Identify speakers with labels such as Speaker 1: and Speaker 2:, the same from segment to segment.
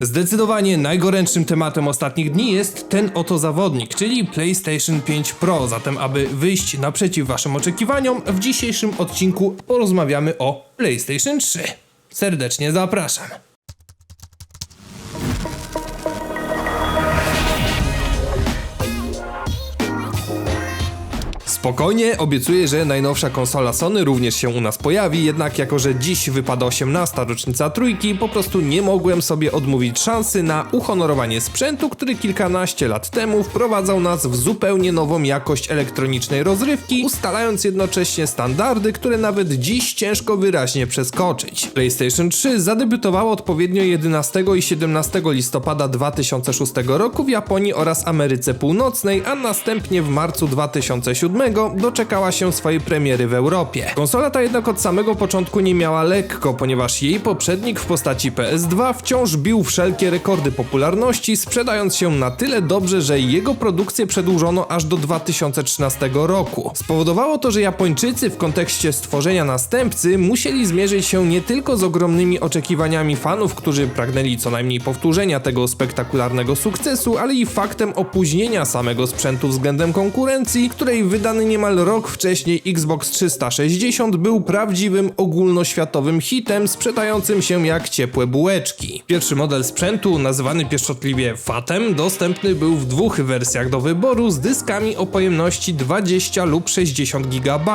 Speaker 1: Zdecydowanie najgorętszym tematem ostatnich dni jest ten oto zawodnik, czyli PlayStation 5 Pro. Zatem, aby wyjść naprzeciw Waszym oczekiwaniom, w dzisiejszym odcinku porozmawiamy o PlayStation 3. Serdecznie zapraszam. Spokojnie, obiecuję, że najnowsza konsola Sony również się u nas pojawi, jednak jako, że dziś wypada 18. rocznica trójki, po prostu nie mogłem sobie odmówić szansy na uhonorowanie sprzętu, który kilkanaście lat temu wprowadzał nas w zupełnie nową jakość elektronicznej rozrywki, ustalając jednocześnie standardy, które nawet dziś ciężko wyraźnie przeskoczyć. PlayStation 3 zadebiutowało odpowiednio 11 i 17 listopada 2006 roku w Japonii oraz Ameryce Północnej, a następnie w marcu 2007 doczekała się swojej premiery w Europie. Konsola ta jednak od samego początku nie miała lekko, ponieważ jej poprzednik w postaci PS2 wciąż bił wszelkie rekordy popularności, sprzedając się na tyle dobrze, że jego produkcję przedłużono aż do 2013 roku. Spowodowało to, że Japończycy w kontekście stworzenia następcy musieli zmierzyć się nie tylko z ogromnymi oczekiwaniami fanów, którzy pragnęli co najmniej powtórzenia tego spektakularnego sukcesu, ale i faktem opóźnienia samego sprzętu względem konkurencji, której wydany niemal rok wcześniej Xbox 360 był prawdziwym ogólnoświatowym hitem sprzedającym się jak ciepłe bułeczki. Pierwszy model sprzętu, nazywany pieszczotliwie Fatem, dostępny był w dwóch wersjach do wyboru z dyskami o pojemności 20 lub 60 GB.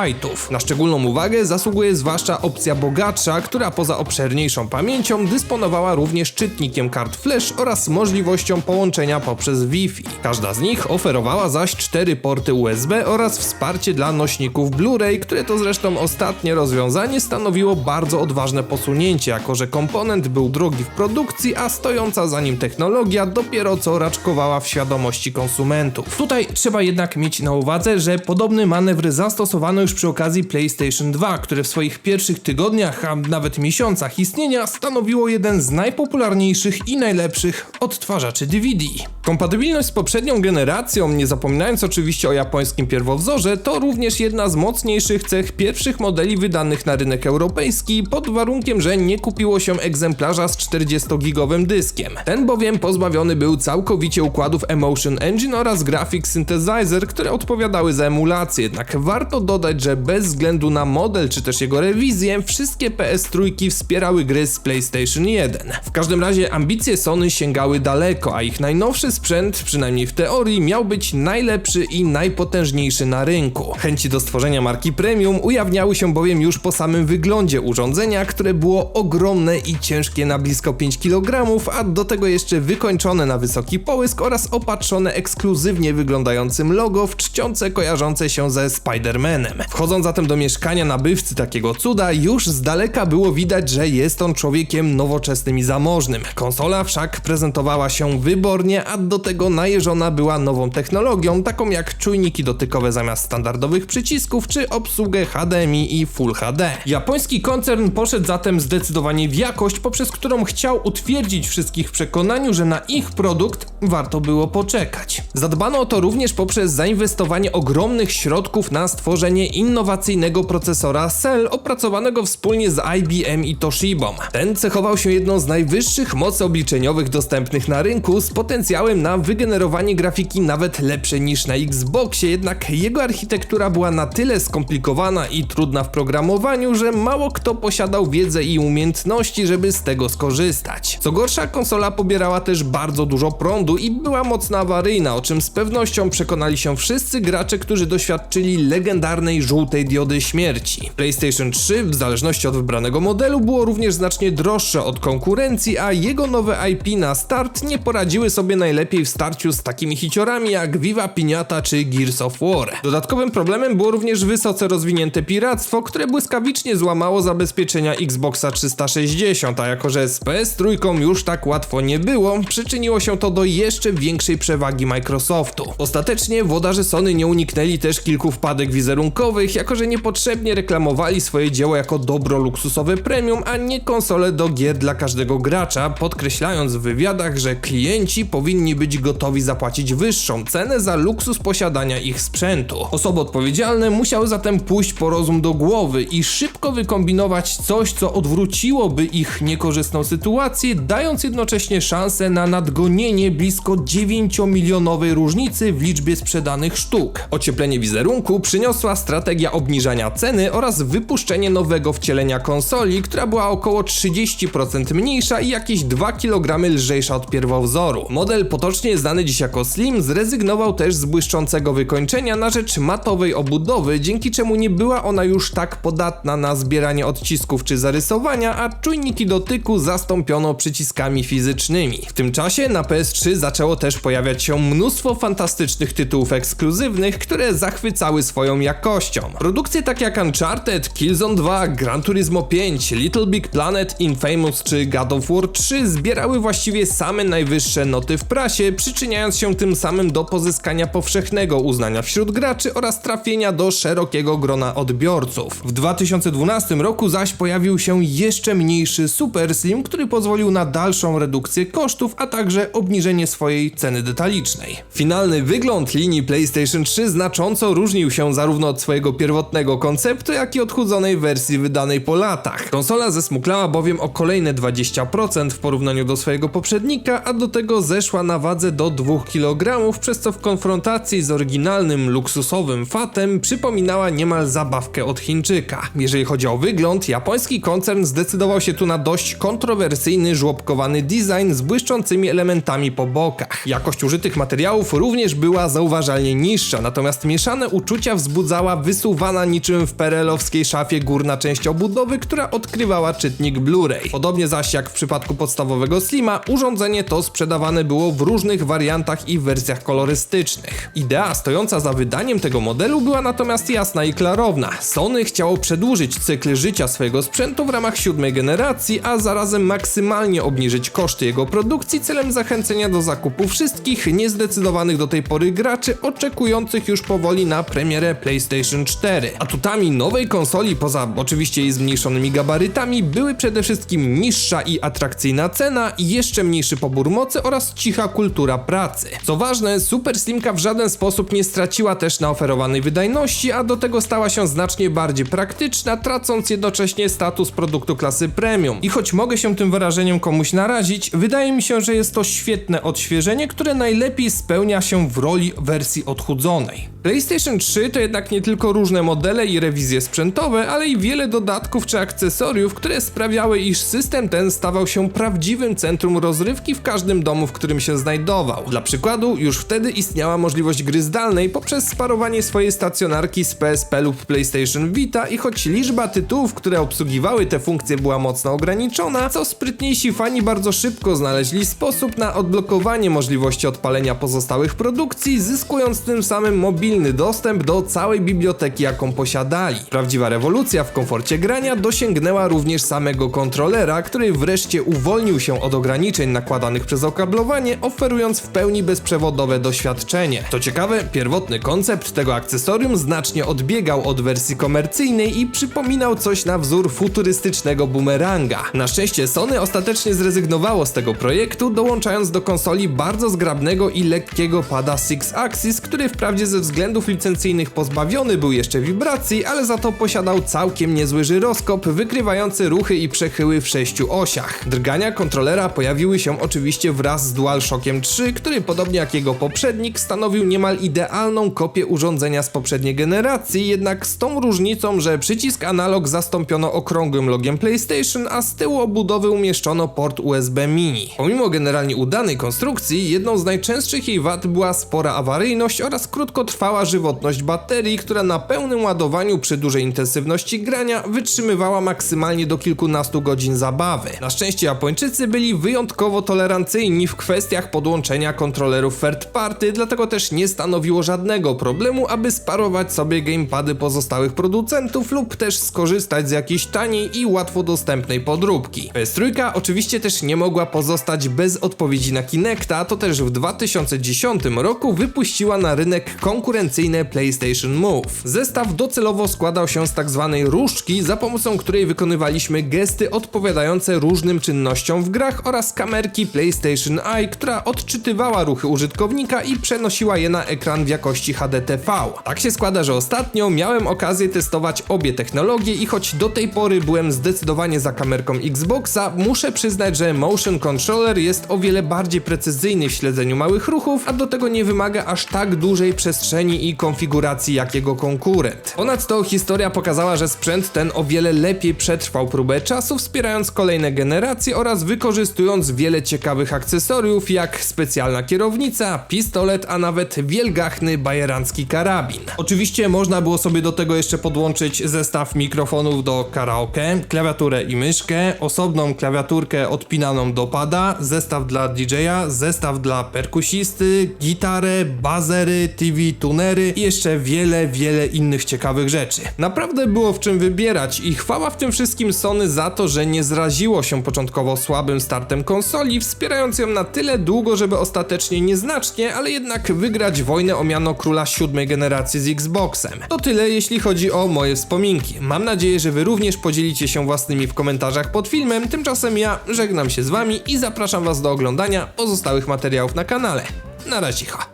Speaker 1: Na szczególną uwagę zasługuje zwłaszcza opcja bogatsza, która poza obszerniejszą pamięcią dysponowała również czytnikiem kart flash oraz możliwością połączenia poprzez Wi-Fi. Każda z nich oferowała zaś cztery porty USB oraz wsparcie dla nośników Blu-ray, które to zresztą ostatnie rozwiązanie stanowiło bardzo odważne posunięcie, jako że komponent był drogi w produkcji, a stojąca za nim technologia dopiero co raczkowała w świadomości konsumentów. Tutaj trzeba jednak mieć na uwadze, że podobny manewr zastosowano już przy okazji PlayStation 2, które w swoich pierwszych tygodniach, a nawet miesiącach istnienia stanowiło jeden z najpopularniejszych i najlepszych odtwarzaczy DVD. Kompatybilność z poprzednią generacją, nie zapominając oczywiście o japońskim pierwowzorze, to również jedna z mocniejszych cech pierwszych modeli wydanych na rynek europejski, pod warunkiem, że nie kupiło się egzemplarza z 40-gigowym dyskiem. Ten bowiem pozbawiony był całkowicie układów Emotion Engine oraz Graphics Synthesizer, które odpowiadały za emulację, jednak warto dodać, że bez względu na model czy też jego rewizję, wszystkie PS3 wspierały gry z PlayStation 1. W każdym razie ambicje Sony sięgały daleko, a ich najnowszy sprzęt, przynajmniej w teorii, miał być najlepszy i najpotężniejszy na rynku. Chęci do stworzenia marki premium ujawniały się bowiem już po samym wyglądzie urządzenia, które było ogromne i ciężkie na blisko 5 kg, a do tego jeszcze wykończone na wysoki połysk oraz opatrzone ekskluzywnie wyglądającym logo w czcionce kojarzące się ze Spider-Manem. Wchodząc zatem do mieszkania nabywcy takiego cuda, już z daleka było widać, że jest on człowiekiem nowoczesnym i zamożnym. Konsola wszak prezentowała się wybornie, a do tego najeżona była nową technologią, taką jak czujniki dotykowe zamiast standardowych przycisków, czy obsługę HDMI i Full HD. Japoński koncern poszedł zatem zdecydowanie w jakość, poprzez którą chciał utwierdzić wszystkich w przekonaniu, że na ich produkt warto było poczekać. Zadbano o to również poprzez zainwestowanie ogromnych środków na stworzenie innowacyjnego procesora Cell opracowanego wspólnie z IBM i Toshibą. Ten cechował się jedną z najwyższych mocy obliczeniowych dostępnych na rynku z potencjałem na wygenerowanie grafiki nawet lepszej niż na Xboxie, jednak jego architektura była na tyle skomplikowana i trudna w programowaniu, że mało kto posiadał wiedzę i umiejętności, żeby z tego skorzystać. Co gorsza, konsola pobierała też bardzo dużo prądu i była mocno awaryjna, o czym z pewnością przekonali się wszyscy gracze, którzy doświadczyli legendarnej żółtej diody śmierci. PlayStation 3, w zależności od wybranego modelu, było również znacznie droższe od konkurencji, a jego nowe IP na start nie poradziły sobie najlepiej w starciu z takimi hiciorami jak Viva Piniata czy Gears of War. Dodatkowym problemem było również wysoce rozwinięte piractwo, które błyskawicznie złamało zabezpieczenia Xboxa 360, a jako że z PS3 już tak łatwo nie było, przyczyniło się to do jeszcze większej przewagi Microsoftu. Ostatecznie włodarze Sony nie uniknęli też kilku wpadek wizerunkowych, jako że niepotrzebnie reklamowali swoje dzieło jako dobro luksusowe premium, a nie konsole do gier dla każdego gracza, podkreślając w wywiadach, że klienci powinni być gotowi zapłacić wyższą cenę za luksus posiadania ich sprzętu. Osoby odpowiedzialne musiały zatem pójść po rozum do głowy i szybko wykombinować coś, co odwróciłoby ich niekorzystną sytuację, dając jednocześnie szansę na nadgonienie blisko 9-milionowej różnicy w liczbie sprzedanych sztuk. Ocieplenie wizerunku przyniosła strategia obniżania ceny oraz wypuszczenie nowego wcielenia konsoli, która była około 30% mniejsza i jakieś 2 kg lżejsza od pierwowzoru. Model potocznie znany dziś jako Slim zrezygnował też z błyszczącego wykończenia na rzecz matowej obudowy, dzięki czemu nie była ona już tak podatna na zbieranie odcisków czy zarysowania, a czujniki dotyku zastąpiono przyciskami fizycznymi. W tym czasie na PS3 zaczęło też pojawiać się mnóstwo fantastycznych tytułów ekskluzywnych, które zachwycały swoją jakością. Produkcje takie jak Uncharted, Killzone 2, Gran Turismo 5, Little Big Planet, Infamous czy God of War 3 zbierały właściwie same najwyższe noty w prasie, przyczyniając się tym samym do pozyskania powszechnego uznania wśród graczy oraz trafienia do szerokiego grona odbiorców. W 2012 roku zaś pojawił się jeszcze mniejszy Super Slim, który pozwolił na dalszą redukcję kosztów, a także obniżenie swojej ceny detalicznej. Finalny wygląd linii PlayStation 3 znacząco różnił się zarówno od swojego pierwotnego konceptu, jak i odchudzonej wersji wydanej po latach. Konsola zesmuklała bowiem o kolejne 20% w porównaniu do swojego poprzednika, a do tego zeszła na wadze do 2 kg, przez co w konfrontacji z oryginalnym luksusowym fatem przypominała niemal zabawkę od Chińczyka. Jeżeli chodzi o wygląd, japoński koncern zdecydował się tu na dość kontrowersyjny, żłobkowany design z błyszczącymi elementami po bokach. Jakość użytych materiałów również była zauważalnie niższa, natomiast mieszane uczucia wzbudzała wysuwana niczym w perelowskiej szafie górna część obudowy, która odkrywała czytnik Blu-ray. Podobnie zaś jak w przypadku podstawowego Slima, urządzenie to sprzedawane było w różnych wariantach i wersjach kolorystycznych. Idea stojąca za wydaniem tego modelu była natomiast jasna i klarowna. Sony chciało przedłużyć cykl życia swojego sprzętu w ramach siódmej generacji, a zarazem maksymalnie obniżyć koszty jego produkcji celem zachęcenia do zakupu wszystkich niezdecydowanych do tej pory graczy oczekujących już powoli na premierę PlayStation 4. Atutami nowej konsoli, poza oczywiście jej zmniejszonymi gabarytami, były przede wszystkim niższa i atrakcyjna cena, jeszcze mniejszy pobór mocy oraz cicha kultura pracy. Co ważne, Super Slimka w żaden sposób nie straciła też na oferowanej wydajności, a do tego stała się znacznie bardziej praktyczna, tracąc jednocześnie status produktu klasy premium. I choć mogę się tym wyrażeniem komuś narazić, wydaje mi się, że jest to świetne odświeżenie, które najlepiej spełnia się w roli wersji odchudzonej. PlayStation 3 to jednak nie tylko różne modele i rewizje sprzętowe, ale i wiele dodatków czy akcesoriów, które sprawiały, iż system ten stawał się prawdziwym centrum rozrywki w każdym domu, w którym się znajdował. Dla przykładu, już wtedy istniała możliwość gry zdalnej poprzez sparowanie swojej stacjonarki z PSP lub PlayStation Vita i choć liczba tytułów, które obsługiwały te funkcje była mocno ograniczona, co sprytniejsi fani bardzo szybko znaleźli sposób na odblokowanie możliwości odpalenia pozostałych produkcji, zyskując tym samym mobilny dostęp do całej biblioteki, jaką posiadali. Prawdziwa rewolucja w komforcie grania dosięgnęła również samego kontrolera, który wreszcie uwolnił się od ograniczeń nakładanych przez okablowanie, oferując w pełni bezprzewodowe doświadczenie. To ciekawe, pierwotny koncept tego akcesorium znacznie odbiegał od wersji komercyjnej i przypominał coś na wzór futurystycznego bumeranga. Na szczęście Sony ostatecznie zrezygnowało z tego projektu, dołączając do konsoli bardzo zgrabnego i lekkiego pada Six Axis, który wprawdzie ze względów licencyjnych pozbawiony był jeszcze wibracji, ale za to posiadał całkiem niezły żyroskop, wykrywający ruchy i przechyły w sześciu osiach. Drgania kontrolera pojawiły się oczywiście wraz z DualShockiem 3, który podobnie jak jego poprzednik stanowił niemal idealną kopię urządzenia z poprzedniej generacji, jednak z tą różnicą, że przycisk analog zastąpiono okrągłym logiem PlayStation, a z tyłu obudowy umieszczono port USB mini. Pomimo generalnie udanej konstrukcji, jedną z najczęstszych jej wad była spora awaryjność oraz krótkotrwała żywotność baterii, która na pełnym ładowaniu przy dużej intensywności grania wytrzymywała maksymalnie do kilkunastu godzin zabawy. Na szczęście Japończycy byli wyjątkowo tolerancyjni w kwestiach podłączenia kontrolerów third party, dlatego też nie stanowiło żadnego problemu, aby sparować sobie gamepady pozostałych producentów lub też skorzystać z jakiejś taniej i łatwo dostępnej podróbki. PS3 oczywiście też nie mogła pozostać bez odpowiedzi na Kinecta, to też w 2010 roku wypuściła na rynek konkurencyjne PlayStation Move. Zestaw docelowo składał się z tak zwanej różdżki, za pomocą której wykonywaliśmy gesty odpowiadające różnym czynnościom w grach oraz kamerki PlayStation Eye, która odczytywała ruchy użytkownika i przenosiła je na ekran w jakości HDTV. Tak się składa, że ostatnio miałem okazję testować obie technologie i choć do tej pory byłem zdecydowanie za kamerką Xboxa, muszę przyznać, że Motion Controller jest o wiele bardziej precyzyjny w śledzeniu małych ruchów, a do tego nie wymaga aż tak dużej przestrzeni i konfiguracji jak jego konkurent. Ponadto historia pokazała, że sprzęt ten o wiele lepiej przetrwał próbę czasu, wspierając kolejne generacje oraz wykorzystując wiele ciekawych akcesoriów, jak specjalna kierownica, pistolet, a nawet wielgachny bajerancki karabin. Oczywiście można było sobie do tego jeszcze podłączyć zestaw mikrofonów do karaoke, klawiaturę i myszkę, osobną klawiaturkę odpinaną do pada, zestaw dla DJ-a, zestaw dla perkusisty, gitarę, bazery, TV tunery i jeszcze wiele, wiele innych ciekawych rzeczy. Naprawdę było w czym wybierać i chwała w tym wszystkim Sony za to, że nie zraziło się początkowo słabym startem konsoli, wspierając ją na tyle długo, żeby ostatecznie nieznacznie, ale jednak wygrać wojnę o miano króla siódmej generacji z Xboxem. To tyle jeśli chodzi o moje wspominki. Mam nadzieję, że wy również podzielicie się własnymi w komentarzach pod filmem, tymczasem ja żegnam się z wami i zapraszam was do oglądania pozostałych materiałów na kanale. Na razie.